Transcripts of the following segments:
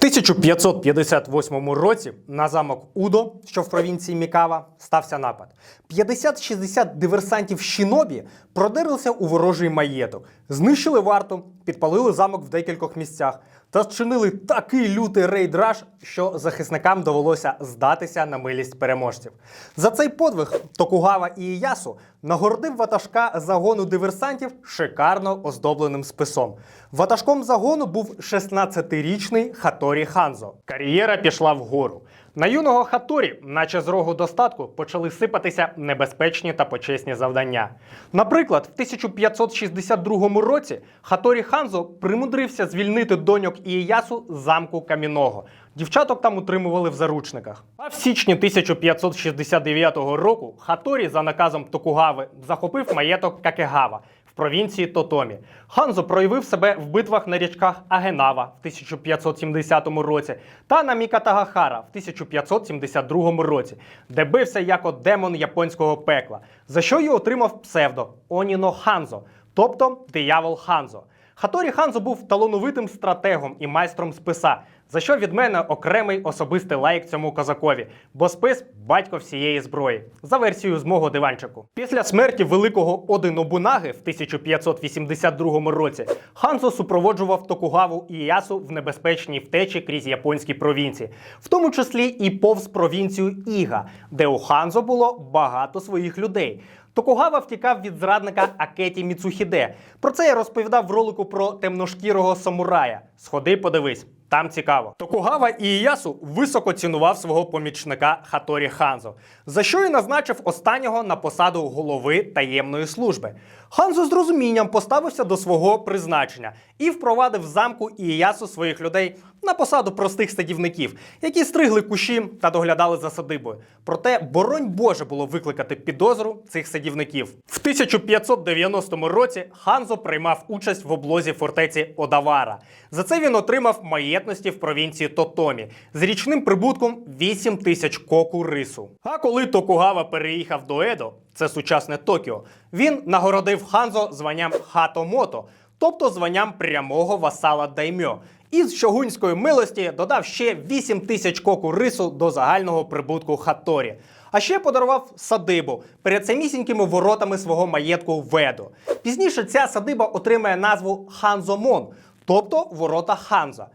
В 1558 році на замок Удо, що в провінції Мікава, стався напад. 50-60 диверсантів Шінобі продерлися у ворожий маєток, знищили варту, підпалили замок в декількох місцях та зчинили такий лютий рейдраж, що захисникам довелося здатися на милість переможців. За цей подвиг Токугава Ієясу нагородив ватажка загону диверсантів шикарно оздобленим списом. Ватажком загону був 16-річний Хаторі Ханзо. Кар'єра пішла вгору. На юного Хаторі, наче з рогу достатку, почали сипатися небезпечні та почесні завдання. Наприклад, в 1562 році Хаторі Ханзо примудрився звільнити доньок Ієясу з замку Каміного. Дівчаток там утримували в заручниках. А в січні 1569 року Хаторі за наказом Токугави захопив маєток Какегава провінції Тотомі. Ханзо проявив себе в битвах на річках Агенава в 1570 році та на Мікатагахара в 1572 році, де бився як демон японського пекла, за що й отримав псевдо Оніно Ханзо, тобто диявол Ханзо. Хаторі Ханзо був талановитим стратегом і майстром списа, за що від мене окремий особистий лайк цьому козакові, бо спис батько всієї зброї, за версією з мого диванчику. Після смерті великого Оди Нобунаги в 1582 році Ханзо супроводжував Токугаву Іясу в небезпечній втечі крізь японські провінції, в тому числі і повз провінцію Іга, де у Ханзо було багато своїх людей. Токугава втікав від зрадника Акеті Міцухіде. Про це я розповідав в ролику про темношкірого самурая. Сходи, подивись. Там цікаво. Токугава Ієясу високо цінував свого помічника Хаторі Ханзо, за що й назначив останнього на посаду голови таємної служби. Ханзо з розумінням поставився до свого призначення і впровадив замку Ієясу своїх людей на посаду простих садівників, які стригли кущі та доглядали за садибою. Проте, боронь Боже було викликати підозру цих садівників. В 1590 році Ханзо приймав участь в облозі фортеці Одавара. За це він отримав маєтності в провінції Тотомі з річним прибутком 8 тисяч коку рису. А коли Токугава переїхав до Едо, це сучасне Токіо, він нагородив Ханзо званням Хатомото, тобто званням прямого васала даймьо. І шогунської милості додав ще 8 тисяч коку рису до загального прибутку Хаторі. А ще подарував садибу перед самісінькими воротами свого маєтку Ведо. Пізніше ця садиба отримає назву Ханзомон, тобто ворота Ханза.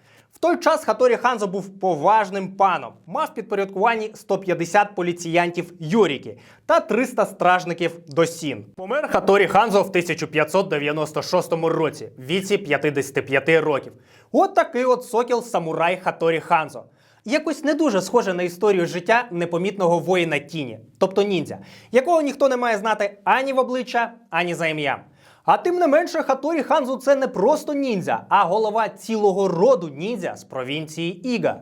Той час Хаторі Ханзо був поважним паном, мав підпорядкуванні 150 поліціянтів Юріки та 300 стражників Досін. Помер Хаторі Ханзо в 1596 році, в віці 55 років. От такий от сокіл самурай Хаторі Ханзо. Якось не дуже схоже на історію життя непомітного воїна тіні, тобто ніндзя, якого ніхто не має знати ані в обличчя, ані за ім'ям. А тим не менше, Хаторі Ханзу це не просто ніндзя, а голова цілого роду ніндзя з провінції Іга.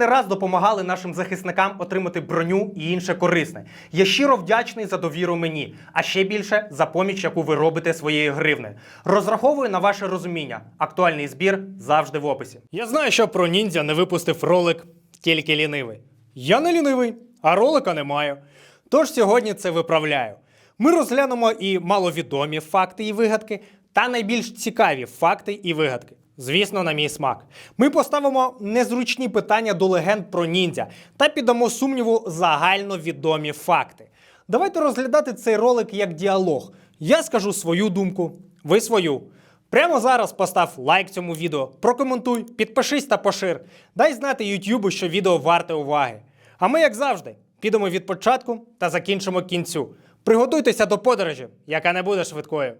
не раз допомагали нашим захисникам отримати броню і інше корисне. Я щиро вдячний за довіру мені, а ще більше за поміч, яку ви робите своєю гривнею. Розраховую на ваше розуміння. Актуальний збір завжди в описі. Я знаю, що про ніндзя не випустив ролик тільки лінивий. Я не лінивий, а ролика не маю. Тож сьогодні це виправляю. Ми розглянемо і маловідомі факти і вигадки, та найбільш цікаві факти і вигадки. Звісно, на мій смак. Ми поставимо незручні питання до легенд про ніндзя та піддамо сумніву загальновідомі факти. Давайте розглядати цей ролик як діалог. Я скажу свою думку, ви свою. Прямо зараз постав лайк цьому відео, прокоментуй, підпишись та пошир. Дай знати Ютубу, що відео варте уваги. А ми, як завжди, підемо від початку та закінчимо кінцю. Приготуйтеся до подорожі, яка не буде швидкою.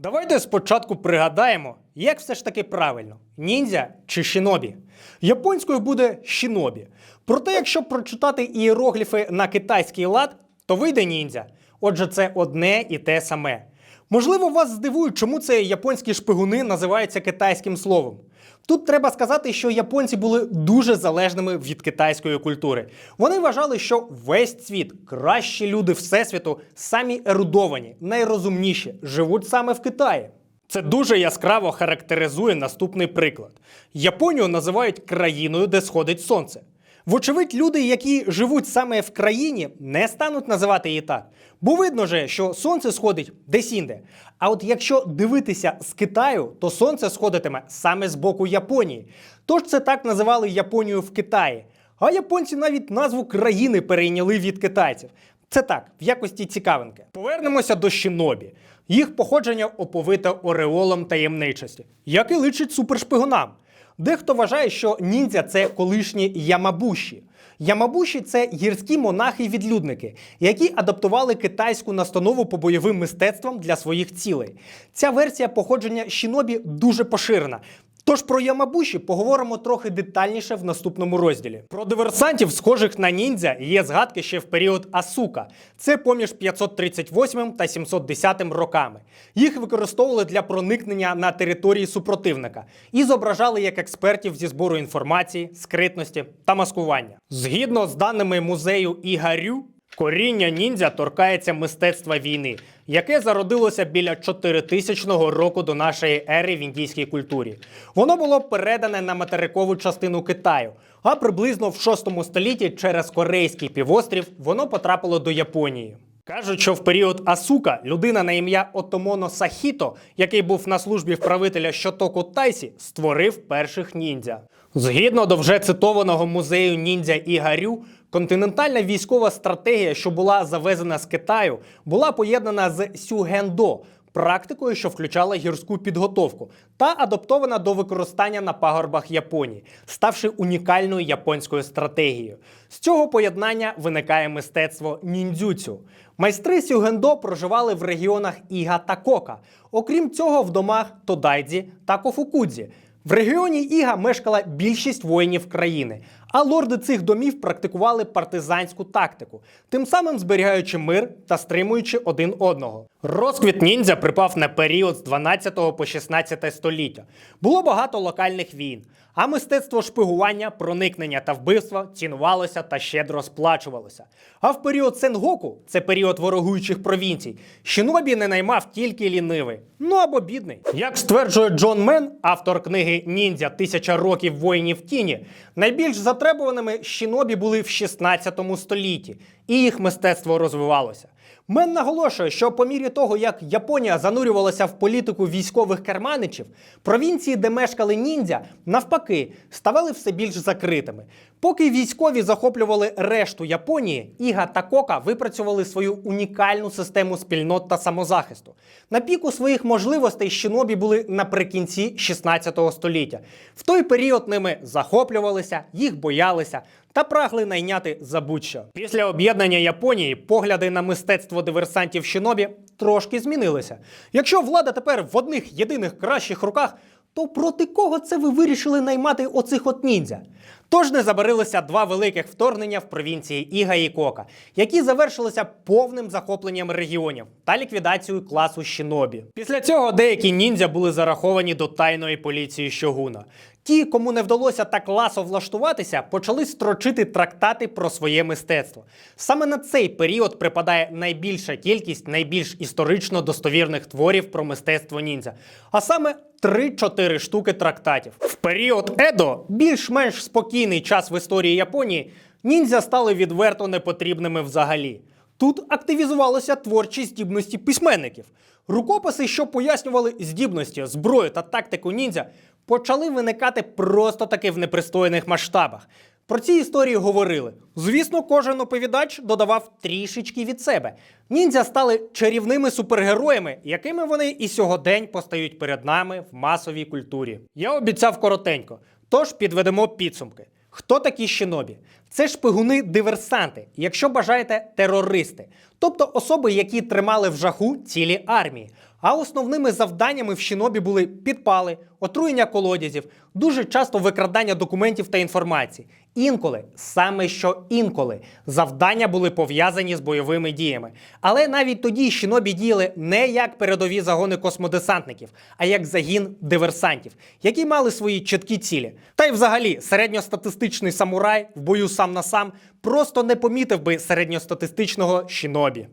Давайте спочатку пригадаємо, як все ж таки правильно: ніндзя чи шінобі. Японською буде шінобі. Проте, якщо прочитати ієрогліфи на китайський лад, то вийде ніндзя. Отже, це одне і те саме. Можливо, вас здивує, чому це японські шпигуни називаються китайським словом. Тут треба сказати, що японці були дуже залежними від китайської культури. Вони вважали, що весь світ, кращі люди всесвіту, самі ерудовані, найрозумніші, живуть саме в Китаї. Це дуже яскраво характеризує наступний приклад: Японію називають країною, де сходить сонце. Вочевидь, люди, які живуть саме в країні, не стануть називати її так. Бо видно же, що сонце сходить десь інде. А от якщо дивитися з Китаю, то сонце сходитиме саме з боку Японії. Тож це так називали Японію в Китаї. А японці навіть назву країни перейняли від китайців. Це так, в якості цікавинки. Повернемося до Шинобі. Їх походження оповите ореолом таємничості, як і личить супершпигунам. Дехто вважає, що ніндзя це колишні ямабуші. Ямабуші це гірські монахи-відлюдники, які адаптували китайську настанову по бойовим мистецтвам для своїх цілей. Ця версія походження Шінобі дуже поширена. Тож про Ямабуші поговоримо трохи детальніше в наступному розділі. Про диверсантів, схожих на ніндзя, є згадки ще в період Асука. Це поміж 538 та 710 роками. Їх використовували для проникнення на території супротивника і зображали як експертів зі збору інформації, скритності та маскування. Згідно з даними музею Ігарю, Коріння ніндзя торкається мистецтва війни, яке зародилося біля 4000 року до нашої ери в індійській культурі. Воно було передане на материкову частину Китаю, а приблизно в 6 столітті через Корейський півострів воно потрапило до Японії. Кажуть, що в період Асука людина на ім'я Отомоно Сахіто, який був на службі в правителя Щотоку Тайсі, створив перших ніндзя. Згідно до вже цитованого музею ніндзя Ігарю, континентальна військова стратегія, що була завезена з Китаю, була поєднана з сюгендо. Практикою, що включала гірську підготовку, та адаптована до використання на пагорбах Японії, ставши унікальною японською стратегією. З цього поєднання виникає мистецтво ніндзюцю. Майстри сюгендо проживали в регіонах Іга та Кока. Окрім цього, в домах Тодайдзі та Кофукудзі. В регіоні Іга мешкала більшість воїнів країни, а лорди цих домів практикували партизанську тактику, тим самим зберігаючи мир та стримуючи один одного. Розквіт ніндзя припав на період з 12 по 16 століття. Було багато локальних війн, а мистецтво шпигування, проникнення та вбивства цінувалося та щедро сплачувалося. А в період Сенгоку, це період ворогуючих провінцій, Шинобі не наймав тільки лінивий, ну або бідний. Як стверджує Джон Мен, автор книги Ніндзя Тисяча років воїнів тіні, найбільш затребуваними Шинобі були в 16 столітті, і їх мистецтво розвивалося. Мен наголошує, що по мірі того, як Японія занурювалася в політику військових керманичів, провінції, де мешкали ніндзя, навпаки, ставали все більш закритими. Поки військові захоплювали решту Японії, Іга та Кока випрацювали свою унікальну систему спільнот та самозахисту. На піку своїх можливостей шинобі були наприкінці 16 століття. В той період ними захоплювалися, їх боялися та прагли найняти за будь-що. Після об'єднання Японії погляди на мистецтво диверсантів шинобі трошки змінилися. Якщо влада тепер в одних єдиних кращих руках, то проти кого це ви вирішили наймати оцих от ніндзя? Тож не забарилися два великих вторгнення в провінції Іга і Кока, які завершилися повним захопленням регіонів та ліквідацією класу Щінобі. Після цього деякі ніндзя були зараховані до тайної поліції Щогуна. Ті, кому не вдалося так класо влаштуватися, почали строчити трактати про своє мистецтво. Саме на цей період припадає найбільша кількість найбільш історично достовірних творів про мистецтво ніндзя, а саме 3-4 штуки трактатів. В період Едо, більш-менш спокійний час в історії Японії, ніндзя стали відверто непотрібними взагалі. Тут активізувалися творчі здібності письменників. Рукописи, що пояснювали здібності, зброю та тактику ніндзя, почали виникати просто таки в непристойних масштабах. Про ці історії говорили. Звісно, кожен оповідач додавав трішечки від себе. Ніндзя стали чарівними супергероями, якими вони і сьогодень постають перед нами в масовій культурі. Я обіцяв коротенько, тож підведемо підсумки. Хто такі щенобі? Це шпигуни-диверсанти, якщо бажаєте, терористи, тобто особи, які тримали в жаху цілі армії. А основними завданнями в щенобі були підпали, отруєння колодязів, дуже часто викрадання документів та інформації Інколи, саме що інколи, завдання були пов'язані з бойовими діями. Але навіть тоді щінобі діяли не як передові загони космодесантників, а як загін диверсантів, які мали свої чіткі цілі. Та й взагалі середньостатистичний самурай в бою сам на сам просто не помітив би середньостатистичного щінобі.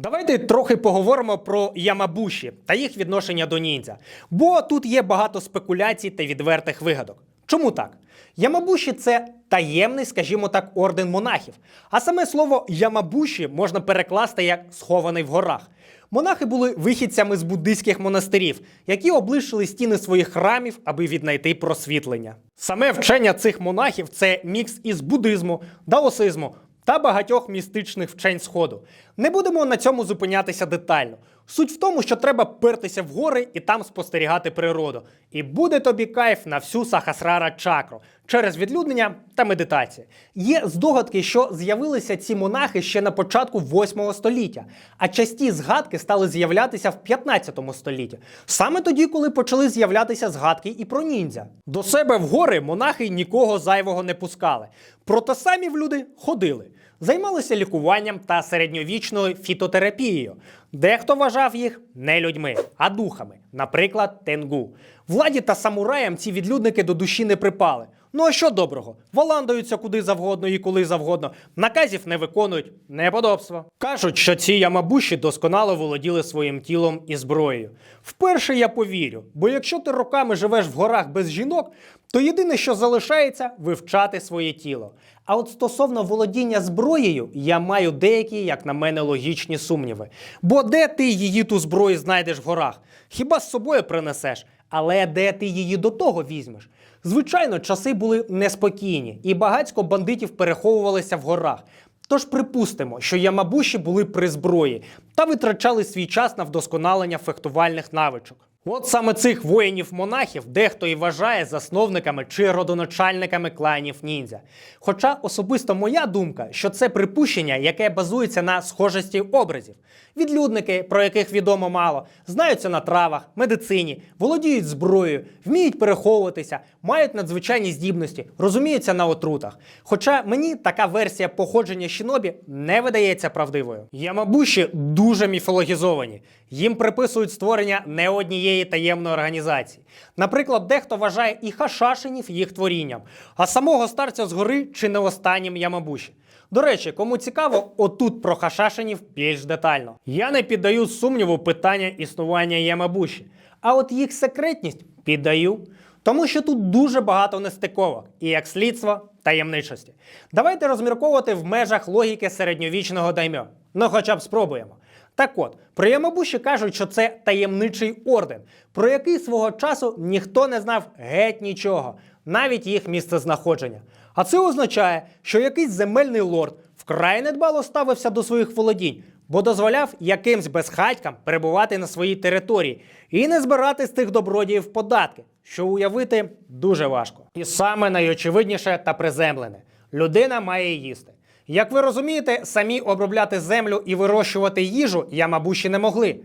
Давайте трохи поговоримо про Ямабуші та їх відношення до ніндзя. Бо тут є багато спекуляцій та відвертих вигадок. Чому так? Ямабуші це таємний, скажімо так, орден монахів. А саме слово Ямабуші можна перекласти як схований в горах. Монахи були вихідцями з буддийських монастирів, які облишили стіни своїх храмів, аби віднайти просвітлення. Саме вчення цих монахів це мікс із буддизму, даосизму та багатьох містичних вчень Сходу. Не будемо на цьому зупинятися детально. Суть в тому, що треба пертися в гори і там спостерігати природу. І буде тобі кайф на всю Сахасрара чакру через відлюднення та медитації. Є здогадки, що з'явилися ці монахи ще на початку 8 століття, а часті згадки стали з'являтися в 15 столітті. Саме тоді, коли почали з'являтися згадки і про ніндзя. До себе в гори монахи нікого зайвого не пускали. Проте самі в люди ходили. Займалися лікуванням та середньовічною фітотерапією. Дехто вважав їх не людьми, а духами, наприклад, тенгу. Владі та самураям ці відлюдники до душі не припали. Ну а що доброго? Валандаються куди завгодно і коли завгодно. Наказів не виконують, неподобство. Кажуть, що ці ямабуші досконало володіли своїм тілом і зброєю. Вперше я повірю, бо якщо ти роками живеш в горах без жінок, то єдине, що залишається, вивчати своє тіло. А от стосовно володіння зброєю, я маю деякі, як на мене, логічні сумніви. Бо де ти її ту зброю знайдеш в горах? Хіба з собою принесеш? Але де ти її до того візьмеш? Звичайно, часи були неспокійні, і багацько бандитів переховувалися в горах. Тож припустимо, що ямабуші були при зброї та витрачали свій час на вдосконалення фехтувальних навичок. От саме цих воїнів-монахів дехто і вважає засновниками чи родоначальниками кланів ніндзя. Хоча особисто моя думка, що це припущення, яке базується на схожості образів. Відлюдники, про яких відомо мало, знаються на травах, медицині, володіють зброєю, вміють переховуватися, мають надзвичайні здібності, розуміються на отрутах. Хоча мені така версія походження Шінобі не видається правдивою. Ямабуші дуже міфологізовані. Їм приписують створення не однієї таємної організації. Наприклад, дехто вважає і хашашинів їх творінням, а самого старця з гори чи не останнім Ямабуші. До речі, кому цікаво, отут про хашашинів більш детально. Я не піддаю сумніву питання існування Ямабуші, а от їх секретність піддаю. Тому що тут дуже багато нестиковок і як слідство таємничості. Давайте розмірковувати в межах логіки середньовічного даймьо. Ну хоча б спробуємо. Так от, про Ямабуші кажуть, що це таємничий орден, про який свого часу ніхто не знав геть нічого, навіть їх місцезнаходження. А це означає, що якийсь земельний лорд вкрай недбало ставився до своїх володінь, бо дозволяв якимсь безхатькам перебувати на своїй території і не збирати з тих добродіїв податки, що уявити дуже важко. І саме найочевидніше та приземлене людина має їсти. Як ви розумієте, самі обробляти землю і вирощувати їжу ямабуші не могли.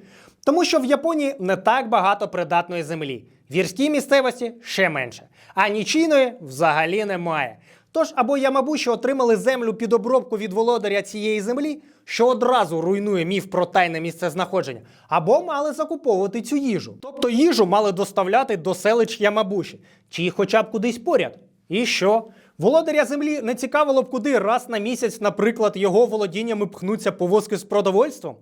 Тому що в Японії не так багато придатної землі, в гірській місцевості ще менше, а нічийної взагалі немає. Тож або ямабуші отримали землю під обробку від володаря цієї землі, що одразу руйнує міф про тайне місце знаходження, або мали закуповувати цю їжу. Тобто їжу мали доставляти до селищ Ямабуші, чи хоча б кудись поряд. І що? Володаря землі не цікавило б куди раз на місяць, наприклад, його володіннями пхнуться повозки з продовольством.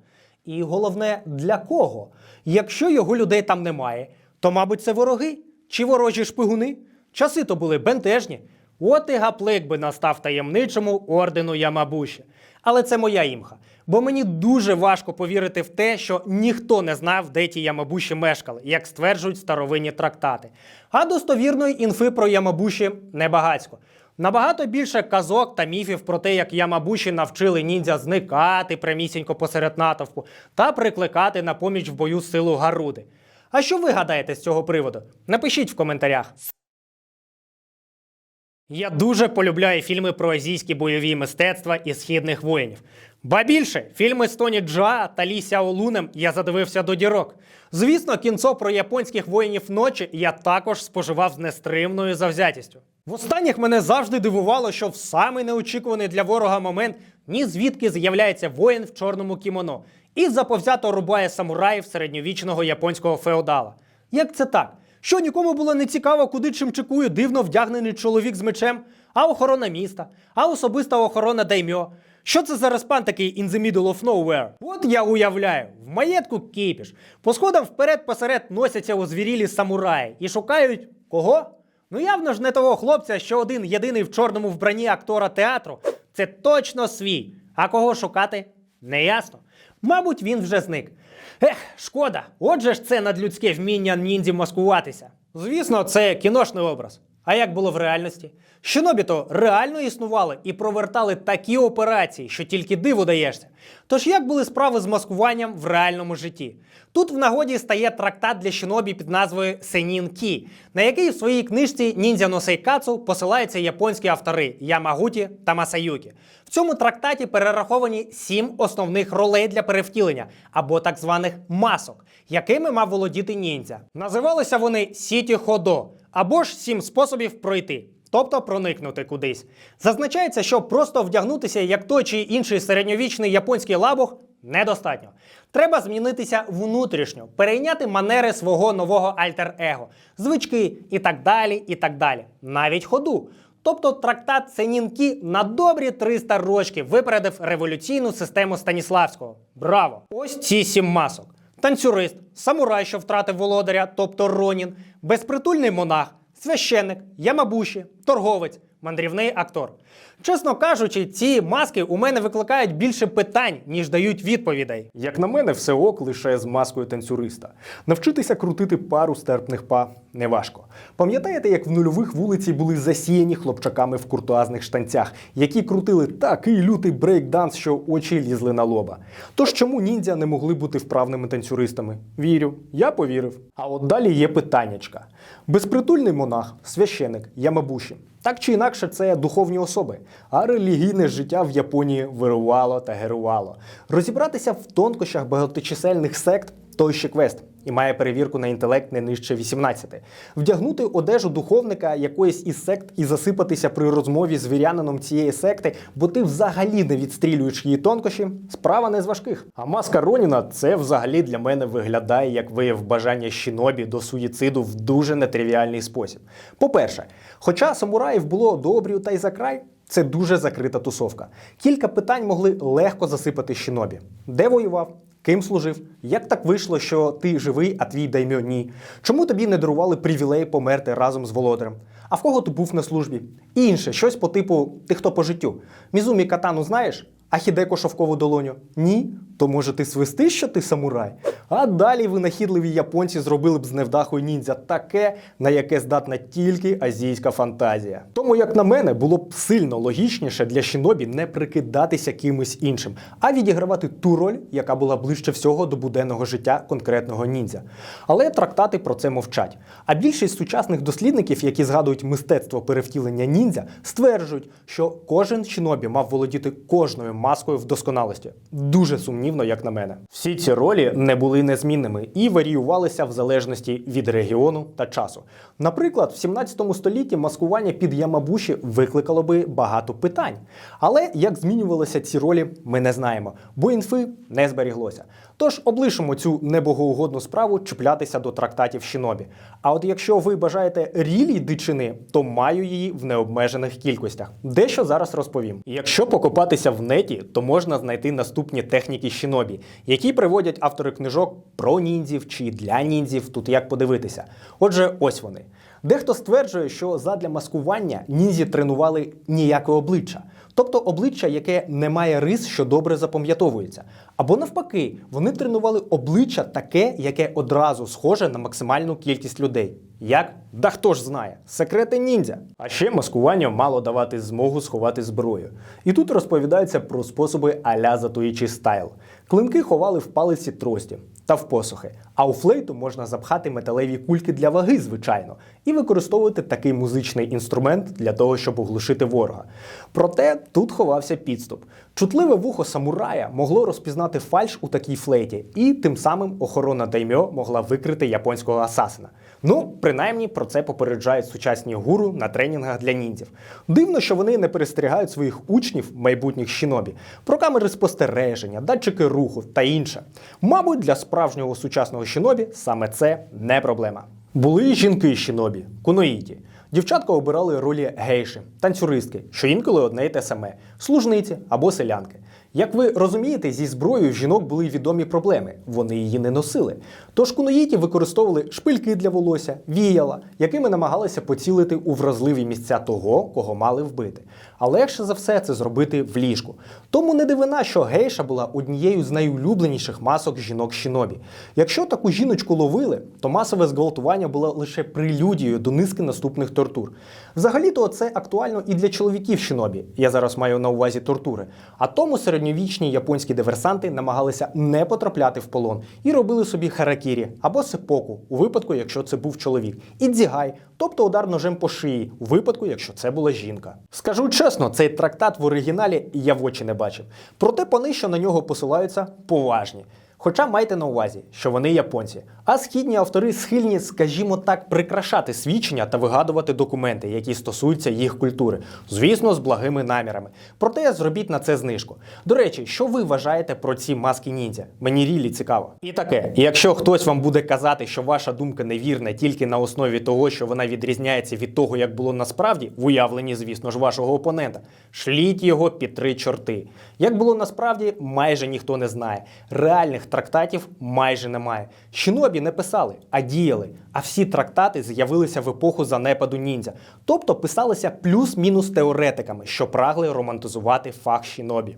І головне, для кого? Якщо його людей там немає, то, мабуть, це вороги чи ворожі шпигуни. Часи то були бентежні. От і гаплик би настав таємничому ордену Ямабуші. Але це моя імха. Бо мені дуже важко повірити в те, що ніхто не знав, де ті Ямабуші мешкали, як стверджують старовинні трактати. А достовірної інфи про Ямабуші небагацько. Набагато більше казок та міфів про те, як Ямабуші навчили ніндзя зникати прямісінько посеред натовпу та прикликати на поміч в бою силу Гаруди. А що ви гадаєте з цього приводу? Напишіть в коментарях. Я дуже полюбляю фільми про азійські бойові мистецтва і східних воїнів. Ба більше, фільми з Тоні Джа та Лі Сяолунем я задивився до дірок. Звісно, кінцо про японських воїнів ночі я також споживав з нестримною завзятістю. Востанніх мене завжди дивувало, що в самий неочікуваний для ворога момент ні звідки з'являється воїн в чорному кімоно і заповзято рубає самураїв середньовічного японського феодала. Як це так? Що нікому було не цікаво, куди чимчикує дивно вдягнений чоловік з мечем, а охорона міста, а особиста охорона даймьо. Що це за респан такий in the middle of nowhere? От я уявляю, в маєтку кіпіш. По сходам вперед посеред носяться озвірілі самураї і шукають кого? Ну явно ж не того хлопця, що один єдиний в чорному вбранні актора театру. Це точно свій. А кого шукати? Неясно. Мабуть, він вже зник. Ех, шкода. Отже ж це надлюдське вміння ніндзі маскуватися. Звісно, це кіношний образ. А як було в реальності? Щонобіто реально існували і провертали такі операції, що тільки диву даєшся. Тож як були справи з маскуванням в реальному житті? Тут в нагоді стає трактат для шинобі під назвою Сенін Кі, на який в своїй книжці Ніндзя no Сейкацу посилаються японські автори Ямагуті та Масаюкі. В цьому трактаті перераховані сім основних ролей для перевтілення або так званих масок, якими мав володіти ніндзя. Називалися вони Сіті Ходо або ж сім способів пройти. Тобто проникнути кудись. Зазначається, що просто вдягнутися як той чи інший середньовічний японський лабух недостатньо. Треба змінитися внутрішньо, перейняти манери свого нового альтер-его, звички і так далі, і так далі. Навіть ходу. Тобто трактат Сенінкі на добрі 300 рочків випередив революційну систему Станіславського. Браво! Ось ці сім масок. Танцюрист, самурай, що втратив володаря, тобто Ронін, безпритульний монах, священник, ямабуші, торговець, мандрівний актор. Чесно кажучи, ці маски у мене викликають більше питань, ніж дають відповідей. Як на мене, все ок лише з маскою танцюриста. Навчитися крутити пару стерпних па неважко. Пам'ятаєте, як в нульових вулиці були засіяні хлопчаками в куртуазних штанцях, які крутили такий лютий брейк-данс, що очі лізли на лоба. Тож чому ніндзя не могли бути вправними танцюристами? Вірю, я повірив. А от далі є питаннячка. Безпритульний монах, священик, ямабуші. Так чи інакше, це духовні особи, а релігійне життя в Японії вирувало та герувало. Розібратися в тонкощах багаточисельних сект той ще квест і має перевірку на інтелект не нижче 18. Вдягнути одежу духовника якоїсь із сект і засипатися при розмові з вірянином цієї секти, бо ти взагалі не відстрілюєш її тонкощі, справа не з важких. А маска Роніна це взагалі для мене виглядає як вияв бажання щінобі до суїциду в дуже нетривіальний спосіб. По-перше, хоча самураїв було до та й за край, це дуже закрита тусовка. Кілька питань могли легко засипати щінобі. Де воював? Ким служив? Як так вийшло, що ти живий, а твій даймьо ні? Чому тобі не дарували привілей померти разом з володарем? А в кого ти був на службі? І інше, щось по типу ти хто по життю. Мізумі катану знаєш? А хідеко шовкову долоню? Ні? То може ти свистиш, що ти самурай? А далі винахідливі японці зробили б з невдахою ніндзя таке, на яке здатна тільки азійська фантазія. Тому, як на мене, було б сильно логічніше для Шінобі не прикидатися кимось іншим, а відігравати ту роль, яка була ближче всього до буденного життя конкретного ніндзя. Але трактати про це мовчать. А більшість сучасних дослідників, які згадують мистецтво перевтілення ніндзя, стверджують, що кожен Шінобі мав володіти кожною маскою в досконалості. Дуже сумнівно, як на мене. Всі ці ролі не були незмінними і варіювалися в залежності від регіону та часу. Наприклад, в 17 столітті маскування під Ямабуші викликало би багато питань. Але як змінювалися ці ролі, ми не знаємо, бо інфи не зберіглося. Тож облишимо цю небогоугодну справу чіплятися до трактатів Шінобі. А от якщо ви бажаєте рілій дичини, то маю її в необмежених кількостях. Дещо зараз розповім. Якщо покопатися в неті, то можна знайти наступні техніки Шінобі, які приводять автори книжок про ніндзів чи для ніндзів, тут як подивитися. Отже, ось вони. Дехто стверджує, що задля маскування ніндзі тренували ніяке обличчя, тобто обличчя, яке не має рис, що добре запам'ятовується. Або навпаки, вони тренували обличчя таке, яке одразу схоже на максимальну кількість людей. Як? Да хто ж знає, секрети ніндзя. А ще маскування мало давати змогу сховати зброю. І тут розповідається про способи аля затоїчий стайл. Клинки ховали в палиці трості та в посухи, а у флейту можна запхати металеві кульки для ваги, звичайно, і використовувати такий музичний інструмент для того, щоб оглушити ворога. Проте тут ховався підступ. Чутливе вухо самурая могло розпізнати фальш у такій флейті, і тим самим охорона даймьо могла викрити японського асасина. Ну, принаймні про це попереджають сучасні гуру на тренінгах для ніндзів. Дивно, що вони не перестерігають своїх учнів, майбутніх щінобі, про камери спостереження, датчики руху та інше. Мабуть, для справжнього сучасного щінобі саме це не проблема. Були жінки щінобі, куноїті. Дівчатка обирали ролі гейші, танцюристки, що інколи одне й те саме, служниці або селянки. Як ви розумієте, зі зброєю жінок були відомі проблеми. Вони її не носили. Тож куноїті використовували шпильки для волосся, віяла, якими намагалися поцілити у вразливі місця того, кого мали вбити. А легше за все це зробити в ліжку. Тому не дивина, що гейша була однією з найулюбленіших масок жінок щінобі. Якщо таку жіночку ловили, то масове зґвалтування було лише прелюдією до низки наступних тортур. Взагалі-то це актуально і для чоловіків щінобі. Я зараз маю на увазі тортури. А тому середньовічні японські диверсанти намагалися не потрапляти в полон і робили собі харакірі або сепоку, у випадку, якщо це був чоловік, і дзігай, тобто удар ножем по шиї, у випадку, якщо це була жінка. Скажу чесно, цей трактат в оригіналі я в очі не бачив. Проте пани, що на нього посилаються, поважні. Хоча майте на увазі, що вони японці, а східні автори схильні, скажімо так, прикрашати свідчення та вигадувати документи, які стосуються їх культури, звісно, з благими намірами. Проте зробіть на це знижку. До речі, що ви вважаєте про ці маски ніндзя? Мені рілі цікаво. І таке, якщо хтось вам буде казати, що ваша думка невірна тільки на основі того, що вона відрізняється від того, як було насправді, в уявленні, звісно ж, вашого опонента, шліть його під три чорти. Як було насправді, майже ніхто не знає. Реальних трактатів майже немає. Шинобі не писали, а діяли. А всі трактати з'явилися в епоху занепаду ніндзя, тобто писалися плюс-мінус теоретиками, що прагли романтизувати фах шинобі.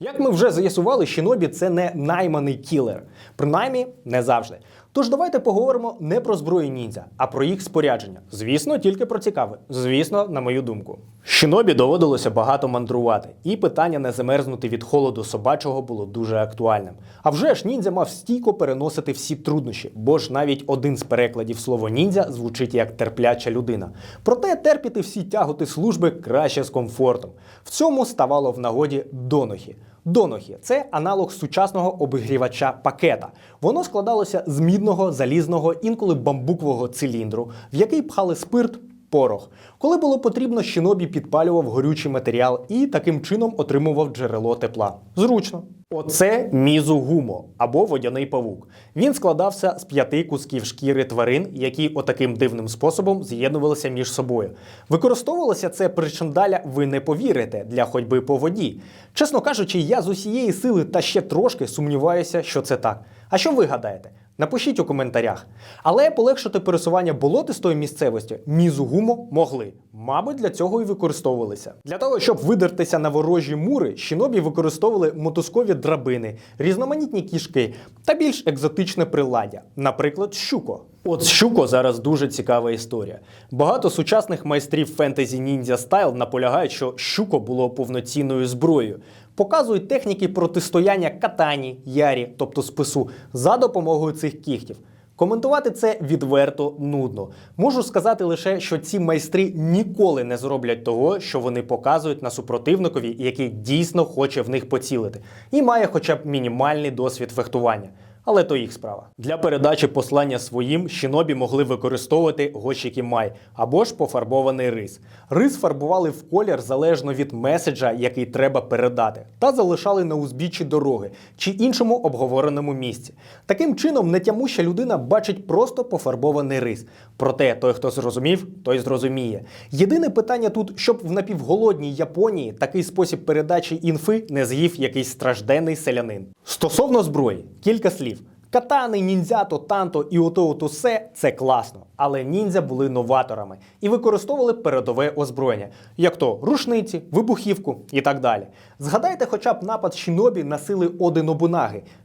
Як ми вже з'ясували, Шинобі це не найманий кілер, принаймні не завжди. Тож давайте поговоримо не про зброю ніндзя, а про їх спорядження. Звісно, тільки про цікаве. Звісно, на мою думку. Шинобі доводилося багато мандрувати, і питання не замерзнути від холоду собачого було дуже актуальним. А вже ж ніндзя мав стійко переносити всі труднощі, бо ж навіть один з перекладів слова ніндзя звучить як терпляча людина. Проте терпіти всі тяготи служби краще з комфортом. В цьому ставало в нагоді донохі. Донохі це аналог сучасного обігрівача пакета. Воно складалося з мідного, залізного, інколи бамбукового циліндру, в який пхали спирт. Порох. Коли було потрібно, щінобі підпалював горючий матеріал і таким чином отримував джерело тепла. Зручно. Оце мізугумо або водяний павук. Він складався з п'яти кусків шкіри тварин, які отаким дивним способом з'єднувалися між собою. Використовувалося це причандаля, ви не повірите, для ходьби по воді. Чесно кажучи, я з усієї сили та ще трошки сумніваюся, що це так. А що ви гадаєте? Напишіть у коментарях. Але полегшити пересування болотистої місцевості мізугумо могли. Мабуть, для цього і використовувалися. Для того, щоб видертися на ворожі мури, щінобі використовували мотузкові драбини, різноманітні кішки та більш екзотичне приладдя, наприклад, щуко. От щуко зараз дуже цікава історія. Багато сучасних майстрів фентезі ніндзя стайл наполягають, що щуко було повноцінною зброєю. Показують техніки протистояння катані, ярі, тобто спису, за допомогою цих кігтів. Коментувати це відверто нудно. Можу сказати лише, що ці майстри ніколи не зроблять того, що вони показують на супротивникові, який дійсно хоче в них поцілити, і має хоча б мінімальний досвід фехтування. Але то їх справа. Для передачі послання своїм щінобі могли використовувати гощики май або ж пофарбований рис. Рис фарбували в колір залежно від меседжа, який треба передати, та залишали на узбіччі дороги чи іншому обговореному місці. Таким чином, нетямуща людина бачить просто пофарбований рис. Проте той, хто зрозумів, той зрозуміє. Єдине питання тут, щоб в напівголодній Японії такий спосіб передачі інфи не з'їв якийсь стражденний селянин. Стосовно зброї, кілька слів. Катани, ніндзято, танто і ото ото все це класно. Але ніндзя були новаторами і використовували передове озброєння, як то рушниці, вибухівку і так далі. Згадайте, хоча б напад Шінобі на сили Оди.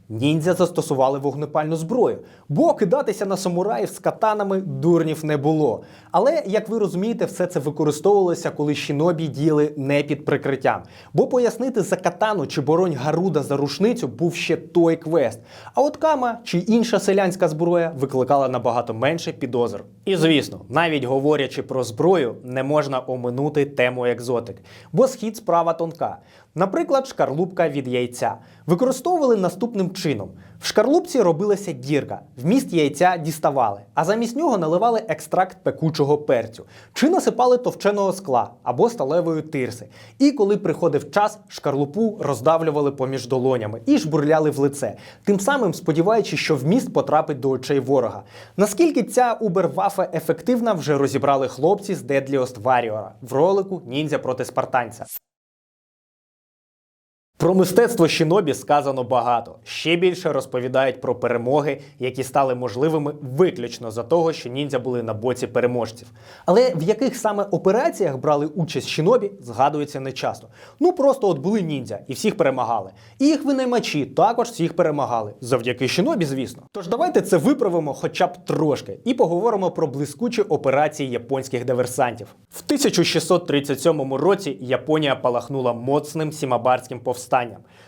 Ніндзя застосували вогнепальну зброю, бо кидатися на самураїв з катанами дурнів не було. Але, як ви розумієте, все це використовувалося, коли Шінобі діяли не під прикриттям. Бо пояснити за катану чи боронь Гаруда за рушницю був ще той квест. А от Кама чи інша селянська зброя викликала набагато менше підозр. І звісно, навіть говорячи про зброю, не можна оминути тему екзотик, бо схід справа тонка. Наприклад, шкарлупка від яйця використовували наступним чином: в шкарлупці робилася дірка, вміст яйця діставали, а замість нього наливали екстракт пекучого перцю, чи насипали товченого скла або сталевої тирси. І коли приходив час, шкарлупу роздавлювали поміж долонями і жбурляли в лице, тим самим сподіваючись, що вміст потрапить до очей ворога. Наскільки ця убервафа ефективна, вже розібрали хлопці з Deadliest Warrior в ролику Ніндзя проти спартанця. Про мистецтво Шінобі сказано багато. Ще більше розповідають про перемоги, які стали можливими виключно за того, що ніндзя були на боці переможців. Але в яких саме операціях брали участь Шінобі, згадується нечасто. Ну просто от були ніндзя і всіх перемагали. І їх винаймачі також всіх перемагали. Завдяки Шінобі, звісно. Тож давайте це виправимо хоча б трошки і поговоримо про блискучі операції японських диверсантів. В 1637 році Японія палахнула моцним сімабарським повстанням.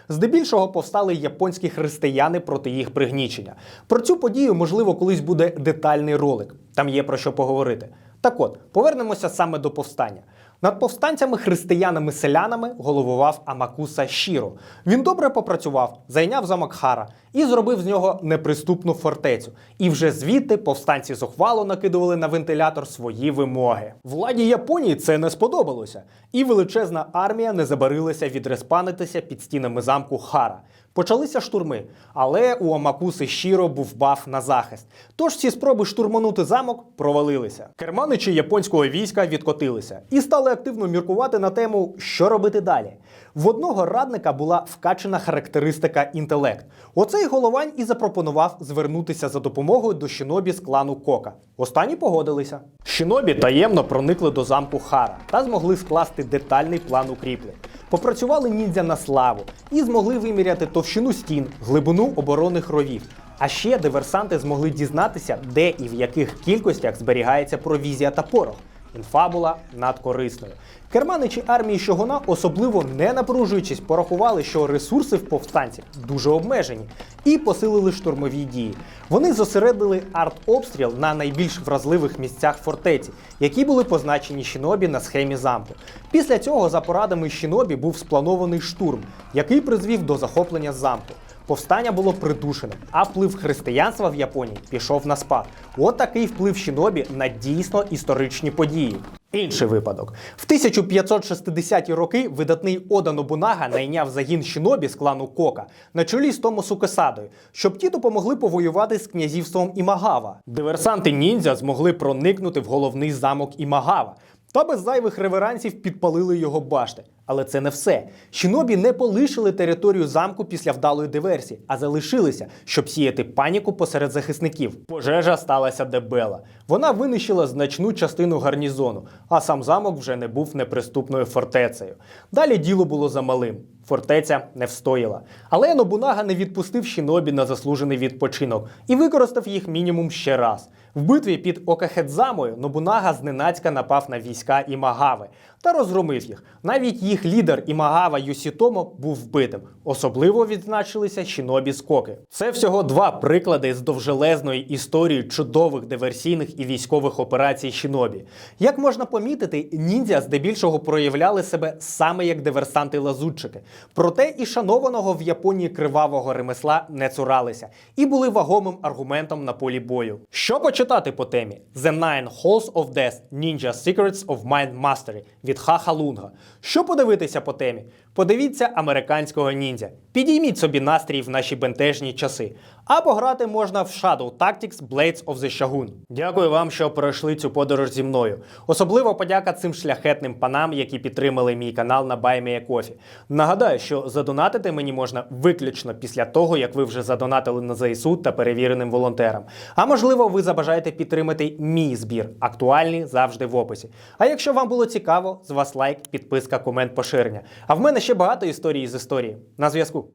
Здебільшого повстали японські християни проти їх пригнічення. Про цю подію, можливо, колись буде детальний ролик. Там є про що поговорити. Так от, повернемося саме до повстання. Над повстанцями християнами-селянами головував Амакуса Шіро. Він добре попрацював, зайняв замок Хара і зробив з нього неприступну фортецю. І вже звідти повстанці зухвало накидували на вентилятор свої вимоги. Владі Японії це не сподобалося, і величезна армія не забарилася відреспанитися під стінами замку Хара. Почалися штурми, але у Амакуси щиро був баф на захист. Тож ці спроби штурманути замок провалилися. Керманичі японського війська відкотилися і стали активно міркувати на тему, що робити далі. В одного радника була вкачена характеристика інтелект. Оцей головань і запропонував звернутися за допомогою до Шинобі з клану Кока. Останні погодилися. Шинобі таємно проникли до замку Хара та змогли скласти детальний план укріплень. Попрацювали ніндзя на славу і змогли виміряти товщину стін, глибину оборонних ровів. А ще диверсанти змогли дізнатися, де і в яких кількостях зберігається провізія та порох. Інфа була надкорисною. Керманичі армії Щогуна, особливо не напружуючись, порахували, що ресурси в повстанців дуже обмежені, і посилили штурмові дії. Вони зосередили артобстріл на найбільш вразливих місцях фортеці, які були позначені Шінобі на схемі замку. Після цього, за порадами Шінобі, був спланований штурм, який призвів до захоплення замку. Повстання було придушеним, а вплив християнства в Японії пішов на спад. От такий вплив Шінобі на дійсно історичні події. Інший випадок. В 1560-ті роки видатний Ода Нобунага найняв загін Шінобі з клану Кока на чолі з Томосу Кесадою, щоб ті допомогли повоювати з князівством Імагава. Диверсанти ніндзя змогли проникнути в головний замок Імагава. Та без зайвих реверансів підпалили його башти. Але це не все. Шінобі не полишили територію замку після вдалої диверсії, а залишилися, щоб сіяти паніку посеред захисників. Пожежа сталася дебела. Вона винищила значну частину гарнізону, а сам замок вже не був неприступною фортецею. Далі діло було замалим. Фортеця не встояла. Але Нобунага не відпустив Шінобі на заслужений відпочинок і використав їх мінімум ще раз. В битві під Окахедзамою Нобунага зненацька напав на війська Імагави та розгромив їх. Навіть їх лідер Імагава Юсітомо був вбитим. Особливо відзначилися Шінобі Скоки. Це всього два приклади з довжелезної історії чудових диверсійних і військових операцій Шінобі. Як можна помітити, ніндзя здебільшого проявляли себе саме як диверсанти-лазутчики. Проте і шанованого в Японії кривавого ремесла не цуралися і були вагомим аргументом на полі бою. Що почитати по темі? The Nine Halls of Death Ninja Secrets of Mind Mastery від Хаха Лунга. Що подивитися по темі? Подивіться американського ніндзя. Підійміть собі настрій в наші бентежні часи. А пограти можна в Shadow Tactics Blades of the Shogun. Дякую вам, що пройшли цю подорож зі мною. Особливо подяка цим шляхетним панам, які підтримали мій канал на BuyMeACoffee. Нагадаю, що задонатити мені можна виключно після того, як ви вже задонатили на ЗСУ та перевіреним волонтерам. А можливо, ви забажаєте підтримати мій збір, актуальний завжди в описі. А якщо вам було цікаво, з вас лайк, підписка, комент, поширення. А в мене ще багато історій з історії. На зв'язку.